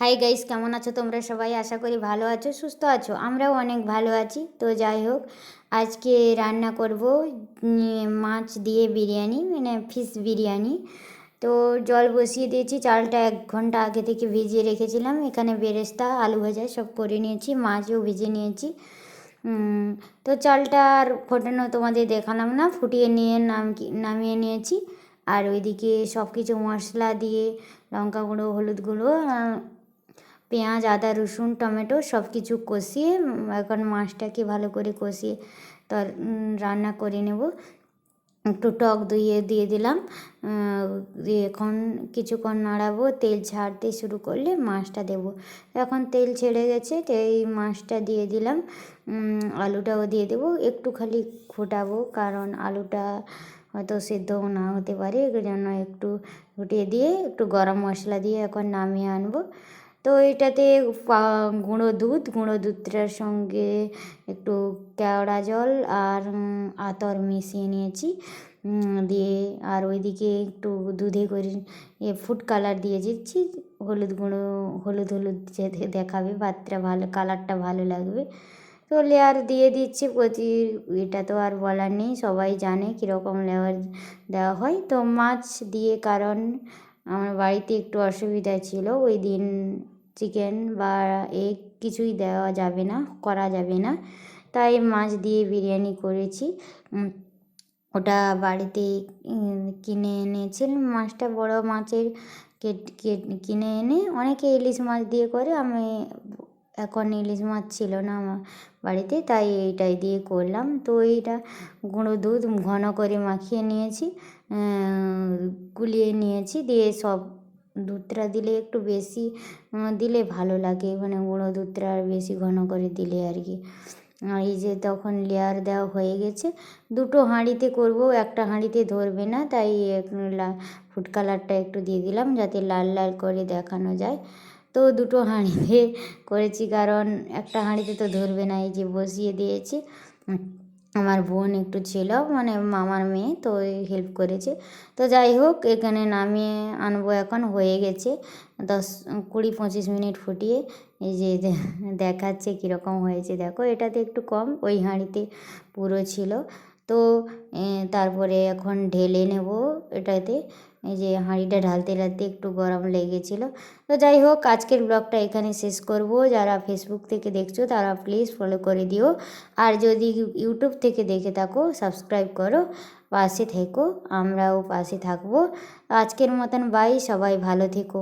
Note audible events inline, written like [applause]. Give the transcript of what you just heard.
Hi guys কেমন আছো তোমরা সবাই? আশা করি ভালো আছো, সুস্থ আছো। আমরাও অনেক ভালো আছি। তো যাই হোক, আজকে রান্না করব মাছ দিয়ে বিরিয়ানি মানে ফিশ বিরিয়ানি। তো জল বসিয়ে দিয়েছি, চালটা এক ঘণ্টা আগে থেকে ভিজিয়ে রেখেছিলাম। এখানে বেরেস্তা, আলু ভাজা সব করে নিয়েছি, মাছও ভেজে নিয়েছি। তো চালটা আর ফোটানো তোমাদের দেখালাম না, ফুটিয়ে নিয়ে নাম, নামিয়ে নিয়েছি। আর ওইদিকে সব কিছু মশলা দিয়ে, লঙ্কা গুঁড়ো, হলুদ গুঁড়ো পেঁয়াজ, আদা, রসুন, টমেটো সব কিছু কষিয়ে এখন মাছটাকে ভালো করে কষিয়ে তর রান্না করে নেব। একটু টক দইয়ে দিয়ে দিলাম। এখন কিছুক্ষণ নাড়াবো। তেল ছাড়তে শুরু করলে মাছটা দেবো। এখন তেল ছেড়ে গেছে, তো এই মাছটা দিয়ে দিলাম। আলুটাও দিয়ে দেবো। একটু খালি ফোটাবো কারণ আলুটা হয়তো সেদ্ধও না হতে পারে। জন্য একটু ফুটিয়ে দিয়ে, একটু গরম মশলা দিয়ে এখন নামিয়ে আনব। তো এটাতে গুঁড়ো দুধ, গুঁড়ো দুধটার সঙ্গে একটু কেওড়া জল আর আতর মিশিয়ে নিয়েছি। দিয়ে আর ওইদিকে একটু দুধে করে, এ, ফুড কালার দিয়ে দিচ্ছি। হলুদ গুঁড়ো, হলুদ হলুদ যে দেখাবে ভাতটা ভালো, কালারটা ভালো লাগবে। তো লেয়ার দিয়ে দিচ্ছি প্রতি, এটা তো আর বলার নেই, সবাই জানে কীরকম লেয়ার দেওয়া হয়। তো মাছ দিয়ে, কারণ আমার বাড়িতে একটু অসুবিধা ছিল, ওই দিন চিকেন বা এগ কিছুই দেওয়া যাবে না, করা যাবে না। তাই মাছ দিয়ে বিরিয়ানি করেছি। ওটা বাড়িতে কিনে এনেছেন মাছটা বড় মাছের কিনে এনে অনেকে ইলিশ মাছ দিয়ে করে, আমি এখন ইলিশ মাছ ছিল না আমার বাড়িতে, তাই এইটাই দিয়ে করলাম। তো এইটা গুঁড়ো দুধ ঘন করে মাখিয়ে নিয়েছি গুলিয়ে নিয়েছি, দিয়ে সব দুধটা দিলে একটু বেশি দিলে ভালো লাগে। মানে গুঁড়ো দুধটা আর বেশি ঘন করে দিলে আর কি। আর এই যে তখন লেয়ার দেওয়া হয়ে গেছে। দুটো হাঁড়িতে করব, একটা হাঁড়িতে ধরবে না। তাই ফুড কালারটা একটু দিয়ে দিলাম যাতে লাল লাল করে দেখানো যায়। তো দুটো হাঁড়িতে করেছি, কারণ একটা হাঁড়িতে তো ধরবে না। এই যে বসিয়ে দিয়েছি। আমার বোন একটু ছিল মানে মামার মেয়ে, তো হেল্প করেছে। তো যাই হোক, এখানে নামিয়ে আনব এখন, হয়ে গেছে। দশ, কুড়ি, পঁচিশ মিনিট ফুটিয়ে, এই যে [laughs] দেখাচ্ছে কীরকম হয়েছে। দেখো, এটাতে একটু কম, ওই হাঁড়িতে পুরো ছিল। তো তারপরে এখন ঢেলে নেব এটাতে। এই যে হাঁড়িটা ঢালতে ঢালতে একটু গরম লেগেছিলো। তো যাই হোক, আজকের ব্লগটা এখানে শেষ করব। যারা ফেসবুক থেকে দেখছ, তারা প্লিজ ফলো করে দিও। আর যদি ইউটিউব থেকে দেখে থাকো সাবস্ক্রাইব করো। পাশে থেকো, আমরাও পাশে থাকব। আজকের মতন বাই সবাই ভালো থেকো।